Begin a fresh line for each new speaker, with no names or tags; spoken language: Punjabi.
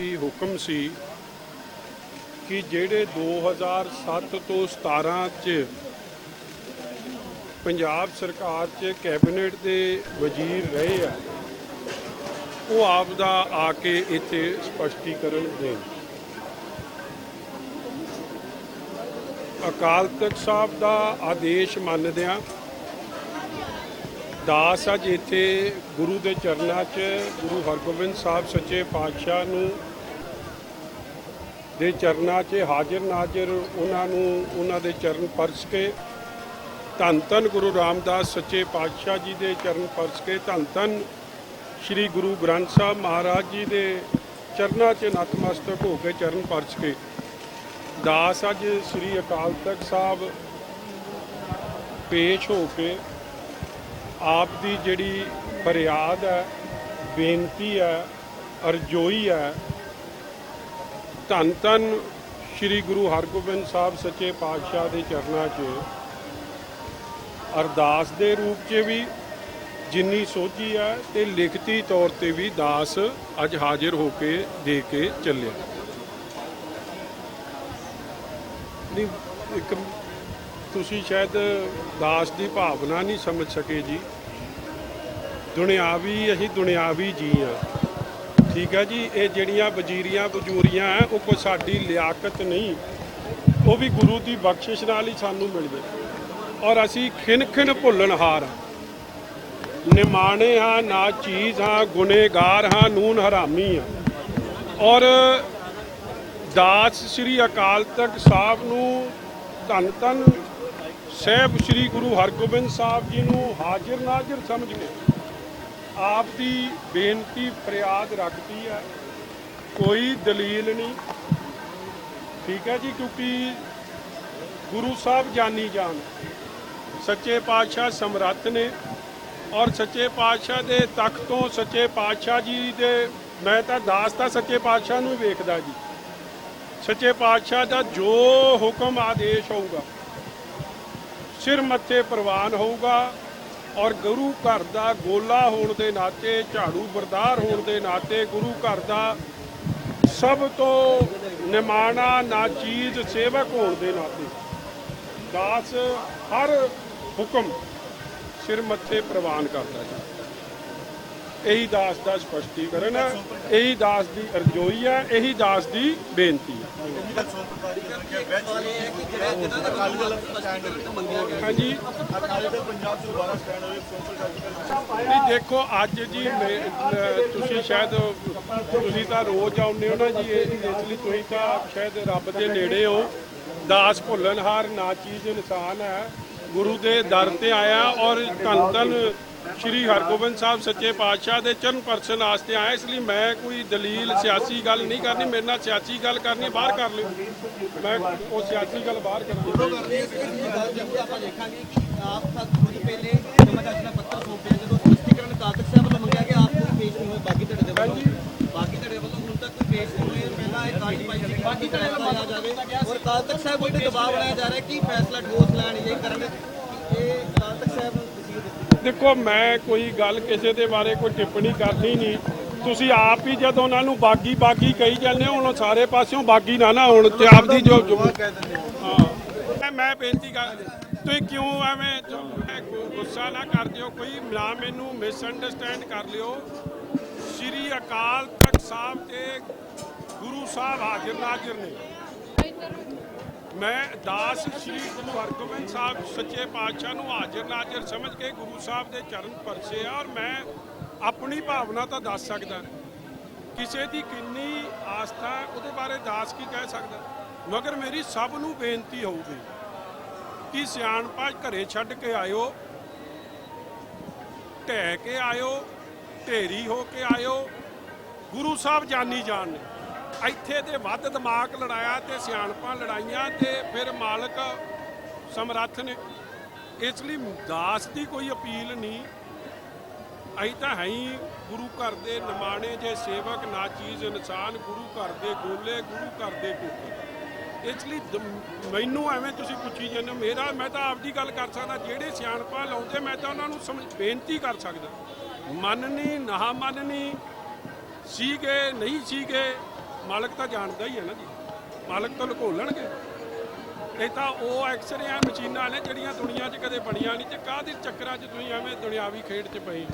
ਕੀ ਹੁਕਮ ਸੀ ਕਿ ਜਿਹੜੇ 2007 ਤੋਂ 17 ਚ ਪੰਜਾਬ ਸਰਕਾਰ ਚ ਕੈਬਨਿਟ ਦੇ ਵਜ਼ੀਰ ਰਹੇ ਆ, ਉਹ ਆਪ ਦਾ ਆ ਕੇ ਇੱਥੇ ਸਪਸ਼ਟੀਕਰਨ ਦੇਣ। ਅਕਾਲ ਤਖਤ ਸਾਹਿਬ ਦਾ ਆਦੇਸ਼ ਮੰਨਦਿਆਂ ਦਾਸ ਅੱਜ ਇੱਥੇ ਗੁਰੂ ਦੇ ਚਰਨਾਂ 'ਚ ਗੁਰੂ ਹਰਗੋਬਿੰਦ ਸਾਹਿਬ ਸੱਚੇ ਪਾਤਸ਼ਾਹ ਨੂੰ ਦੇ ਚਰਨਾਂ 'ਚ ਹਾਜ਼ਰ ਨਾਜ਼ਰ ਉਹਨਾਂ ਨੂੰ ਉਹਨਾਂ ਦੇ ਚਰਨ ਪਰਸ ਕੇ ਧੰਨ ਧੰਨ ਗੁਰੂ ਰਾਮਦਾਸ ਸੱਚੇ ਪਾਤਸ਼ਾਹ ਜੀ ਦੇ ਚਰਨ ਪਰਸ ਕੇ ਧੰਨ ਧੰਨ ਸ੍ਰੀ ਗੁਰੂ ਗ੍ਰੰਥ ਸਾਹਿਬ ਮਹਾਰਾਜ ਜੀ ਦੇ ਚਰਨਾਂ 'ਚ ਨਤਮਸਤਕ ਹੋ ਕੇ ਚਰਨ ਪਰਸ ਕੇ। ਦਾਸ ਅੱਜ ਸ੍ਰੀ ਅਕਾਲ ਤਖਤ ਸਾਹਿਬ ਪੇਸ਼ ਹੋ ਕੇ ਆਪ ਦੀ ਜਿਹੜੀ ਫਰਿਆਦ ਹੈ, ਬੇਨਤੀ ਹੈ, ਅਰਜ਼ੋਈ ਹੈ ਧੰਨ ਧੰਨ ਸ੍ਰੀ ਗੁਰੂ ਹਰਗੋਬਿੰਦ ਸਾਹਿਬ ਸੱਚੇ ਪਾਤਸ਼ਾਹ ਦੇ ਚਰਨਾਂ 'ਚ ਅਰਦਾਸ ਦੇ ਰੂਪ 'ਚ ਵੀ ਜਿੰਨੀ ਸੋਝੀ ਹੈ ਤੇ ਲਿਖਤੀ ਤੌਰ ਤੇ ਵੀ ਦਾਸ ਅੱਜ ਹਾਜ਼ਰ ਹੋ ਕੇ ਦੇ ਕੇ ਚੱਲਿਆ। ਨਹੀਂ, ਇੱਕ ਤੁਸੀਂ ਸ਼ਾਇਦ ਦਾਸ ਦੀ ਭਾਵਨਾ ਨਹੀਂ ਸਮਝ ਸਕੇ ਜੀ। ਦੁਨਿਆਵੀ, ਅਸੀਂ ਦੁਨਿਆਵੀ ਜੀ ਆ ਠੀਕ ਹੈ ਜੀ, ਇਹ ਜਿਹੜੀਆਂ ਵਜ਼ੀਰੀਆਂ ਬਜ਼ੂਰੀਆਂ ਹੈ ਉਹ ਕੋਈ ਸਾਡੀ ਲਿਆਕਤ ਨਹੀਂ। ਉਹ ਵੀ ਗੁਰੂ ਦੀ ਬਖਸ਼ਿਸ਼ ਨਾਲ ਹੀ ਸਾਨੂੰ ਮਿਲਦੇ। ਔਰ ਅਸੀਂ ਖਿਨ ਖਿਨ ਭੁੱਲਣਹਾਰ ਹਾਂ ਨਿਮਾਣੇ ਹਾਂ, ਨਾ ਚੀਜ਼ ਹਾਂ, ਗੁਨੇਗਾਰ ਹਾਂ, ਨੂਨ ਹਰਾਮੀ ਹਾਂ ਔਰ ਦਾਸ ਸ੍ਰੀ ਅਕਾਲ ਤਖਤ ਸਾਹਿਬ ਨੂੰ ਧੰਨ ਧੰਨ, ਸਹਿਬ ਸ੍ਰੀ ਗੁਰੂ ਹਰਗੋਬਿੰਦ ਸਾਹਿਬ ਜੀ ਨੂੰ ਹਾਜ਼ਰ ਨਾਜ਼ਰ ਸਮਝ ਕੇ ਆਪ ਦੀ ਬੇਨਤੀ ਫਰਿਆਦ ਰੱਖਦੀ ਹੈ। ਕੋਈ ਦਲੀਲ ਨਹੀਂ। ਠੀਕ ਹੈ ਜੀ, ਕਿਉਂਕਿ ਗੁਰੂ ਸਾਹਿਬ ਜਾਨੀ ਜਾਨ। ਸੱਚੇ ਪਾਤਸ਼ਾਹ ਸਮਰੱਥ ਨੇ ਔਰ ਸੱਚੇ ਪਾਤਸ਼ਾਹ ਦੇ ਤਖਤ ਤੋਂ ਸੱਚੇ ਪਾਤਸ਼ਾਹ ਜੀ ਦੇ, ਮੈਂ ਤਾਂ ਦਾਸ ਤਾਂ ਸੱਚੇ ਪਾਤਸ਼ਾਹ ਨੂੰ ਵੇਖਦਾ ਜੀ। ਸੱਚੇ ਪਾਤਸ਼ਾਹ ਦਾ ਜੋ ਹੁਕਮ ਆਦੇਸ਼ ਹੋਊਗਾ, ਸਿਰ ਮੱਥੇ ਪ੍ਰਵਾਨ ਹੋਊਗਾ। ਔਰ ਗੁਰੂ ਘਰ ਦਾ ਗੋਲਾ ਹੋਣ ਦੇ ਨਾਤੇ, ਝਾੜੂ ਬਰਦਾਰ ਹੋਣ ਦੇ ਨਾਤੇ ਗੁਰੂ ਘਰ ਦਾ ਸਭ ਤੋਂ ਨਿਮਾਣਾ, ਨਾਚੀਜ਼ ਸੇਵਕ ਹੋਣ ਦੇ ਨਾਤੇ। ਦਾਸ ਹਰ ਹੁਕਮ ਸਿਰ ਮੱਥੇ ਪ੍ਰਵਾਨ ਕਰਦਾ ਜੀ। ਇਹੀ ਦਾਸ ਦਾ ਸਪਸ਼ਟੀਕਰਨ ਹੈ, ਇਹੀ ਦਾਸ ਦੀ ਅਰਜ਼ੋਈ ਹੈ, ਇਹੀ ਦਾਸ ਦੀ ਬੇਨਤੀ ਹੈ। ਹਾਂਜੀ। ਨਹੀਂ ਦੇਖੋ, ਅੱਜ ਜੀ ਤੁਸੀਂ ਸ਼ਾਇਦ, ਤੁਸੀਂ ਤਾਂ ਰੋਜ਼ ਆਉਂਦੇ ਹੋ ਨਾ ਜੀ ਇਸ ਲਈ ਤੁਸੀਂ ਤਾਂ ਸ਼ਾਇਦ ਰੱਬ ਦੇ ਨੇੜੇ ਹੋ। ਦਾਸ ਭੁੱਲਣਹਾਰ ਨਾ ਚੀਜ਼ ਇਨਸਾਨ ਹੈ। ਗੁਰੂ ਦੇ ਦਰ ਤੇ ਆਇਆ ਔਰ ਧੰਨ ਧੰਨ ਸ਼੍ਰੀ ਹਰਗੋਬਿੰਦ ਸਾਹਿਬ ਸੱਚੇ ਪਾਤਸ਼ਾਹ ਦੇ ਚਰਨ ਪਰਸਨ ਵਾਸਤੇ ਆਇਆ ਇਸ ਲਈ ਮੈਂ ਕੋਈ ਦਲੀਲ ਸਿਆਸੀ ਗੱਲ ਨਹੀਂ ਕਰਨੀ ਮੇਰੇ ਨਾਲ ਸਿਆਸੀ ਗੱਲ ਕਰਨੀ ਹੈ, ਬਾਹਰ ਕਰ ਲਿਓ। ਮੈਂ ਉਹ ਸਿਆਸੀ ਗੱਲ ਬਾਹਰ ਕਰਨੀ
ਆਪਾਂ ਦੇਖਾਂਗੇ ਕਿ ਆਪ ਤੱਕ ਕੁਝ ਪਹਿਲੇ ਜਮਾ ਜਾਚਨਾ ਪੱਤਰ ਸੌਂਪਿਆ ਜਦੋਂ ਸਪਸ਼ਟੀਕਰਨ ਕਾਤਕ ਸਾਹਿਬ ਵੱਲੋਂ ਮੰਗਿਆ ਕਿ ਆਪ ਕੋਈ ਪੇਸ਼ ਨਹੀਂ ਹੋਏ ਬਾਕੀ ਧੜੇ ਦੇ ਵੱਲੋਂ। ਬਾਕੀ ਧੜੇ ਵੱਲੋਂ ਹੁਣ ਤੱਕ ਕੋਈ ਪੇਸ਼ ਨਹੀਂ ਹੋਏ ਪਹਿਲਾਂ ਇਹ ਕਾਰਡ ਪਾਈ ਸੀ ਬਾਕੀ ਧੜੇ ਵੱਲੋਂ ਆ ਜਾਵੇ। ਔਰ ਕਾਤਕ ਸਾਹਿਬ ਉੱਤੇ ਦਬਾਅ ਬਣਾਇਆ ਜਾ ਰਿਹਾ ਕਿ ਫੈਸਲਾ ਠੋਸ ਲੈਣ ਇਹ ਕਰਨ। ਇਹ ਕਾਤਕ ਸਾਹਿਬ ਨੂੰ ਤਸੀਹ ਦਿੱਤੀ
ਦੇਖੋ ਮੈਂ ਕੋਈ ਗੱਲ ਕਿਸੇ ਦੇ ਬਾਰੇ ਕੋਈ ਟਿੱਪਣੀ ਕਰਨੀ ਨਹੀਂ। ਤੁਸੀਂ ਆਪ ਹੀ ਜਦੋਂ ਉਹਨਾਂ ਨੂੰ ਬਾਗੀ ਬਾਗੀ ਕਹੀ ਜਾਂਦੇ ਹੋ ਹੁਣ ਸਾਰੇ ਪਾਸਿਓਂ ਬਾਗੀ ਨਾ ਨਾ ਹੁਣ ਤੇ ਆਪਦੀ ਜੋ ਜੋ- ਹਾਂ। ਮੈਂ- ਬੇਨਤੀ ਕਰ ਤੁਸੀਂ ਕਿਉਂ ਐਵੇਂ ਗੁੱਸਾ ਨਾ ਕਰ ਦਿਓ? ਕੋਈ ਨਾ ਮੈਨੂੰ ਮਿਸਅੰਡਰਸਟੈਂਡ ਕਰ ਲਿਓ। ਸ੍ਰੀ ਅਕਾਲ ਤਖਤ ਸਾਹਿਬ ਤੇ ਗੁਰੂ ਸਾਹਿਬ ਹਾਜ਼ਰ ਨਾਜ਼ਰ ਨੇ। ਮੈਂ ਦਾਸ ਸ੍ਰੀ ਗੁਰੂ ਹਰਗੋਬਿੰਦ ਸਾਹਿਬ ਸੱਚੇ ਪਾਤਸ਼ਾਹ ਨੂੰ ਹਾਜ਼ਰ ਨਾਜ਼ਰ ਸਮਝ ਕੇ ਗੁਰੂ ਸਾਹਿਬ ਦੇ ਚਰਨ ਪਰਸੇ ਆ ਔਰ ਮੈਂ ਆਪਣੀ ਭਾਵਨਾ ਤਾਂ ਦੱਸ ਸਕਦਾ ਕਿਸੇ ਦੀ ਕਿੰਨੀ ਆਸਥਾ ਹੈ, ਉਹਦੇ ਬਾਰੇ ਦਾਸ ਕੀ ਕਹਿ ਸਕਦਾ? ਮਗਰ ਮੇਰੀ ਸਭ ਨੂੰ ਬੇਨਤੀ ਹੋਊਗੀ ਕਿ ਸਿਆਣਪਾ ਘਰੇ ਛੱਡ ਕੇ ਆਇਓ ਢਹਿ ਕੇ ਆਇਓ ਢੇਰੀ ਹੋ ਕੇ ਆਇਓ। ਗੁਰੂ ਸਾਹਿਬ ਜਾਨੀ ਜਾਣ ਨੇ। ਇੱਥੇ ਤੇ ਵੱਧ ਦਿਮਾਗ ਲੜਾਇਆ ਤੇ ਸਿਆਣਪਾਂ ਲੜਾਈਆਂ ਤੇ ਫਿਰ ਮਾਲਕ ਸਮਰੱਥ ਨੇ। ਇਸ ਲਈ ਦਾਸ ਦੀ ਕੋਈ ਅਪੀਲ ਨਹੀਂ। ਅਸੀਂ ਤਾਂ ਹੈ ਹੀ ਗੁਰੂ ਘਰ ਦੇ ਨਿਮਾਣੇ ਜੇ ਸੇਵਕ ਨਾ ਚੀਜ਼ ਇਨਸਾਨ, ਗੁਰੂ ਘਰ ਦੇ ਗੋਲੇ, ਗੁਰੂ ਘਰ ਦੇ ਟੁੱਟੇ। ਇਸ ਲਈ ਦ- ਮੈਨੂੰ ਐਵੇਂ ਤੁਸੀਂ ਪੁੱਛੀ ਜਾਂਦੇ ਹੋ, ਮੇਰਾ ਮੈਂ ਤਾਂ ਆਪਦੀ ਗੱਲ ਕਰ ਸਕਦਾ, ਜਿਹੜੇ ਸਿਆਣਪਾਂ ਲਾਉਂਦੇ, ਮੈਂ ਤਾਂ ਉਹਨਾਂ ਨੂੰ ਸਮਝ ਬੇਨਤੀ ਕਰ ਸਕਦਾ। ਮੰਨਣੀ ਨਾ ਮੰਨਣੀ ਸੀਗੇ, ਨਹੀਂ ਸੀਗੇ ਮਾਲਕ ਤਾਂ ਜਾਣਦਾ ਹੀ ਹੈ ਨਾ ਜੀ। ਮਾਲਕ ਤਾਂ ਲੁਕੋ ਲੈਣਗੇ ਇਹ ਤਾਂ ਉਹ ਐਕਸਰੇ ਆ, ਮਸ਼ੀਨਾਂ ਨੇ ਜਿਹੜੀਆਂ ਦੁਨੀਆ 'ਚ ਕਦੇ ਬਣੀਆਂ ਨਹੀਂ ਤੇ ਕਾਹਦੇ ਚੱਕਰਾਂ 'ਚ ਤੁਸੀਂ ਐਵੇਂ ਦੁਨਿਆਵੀ ਖੇਡ 'ਚ ਪਏ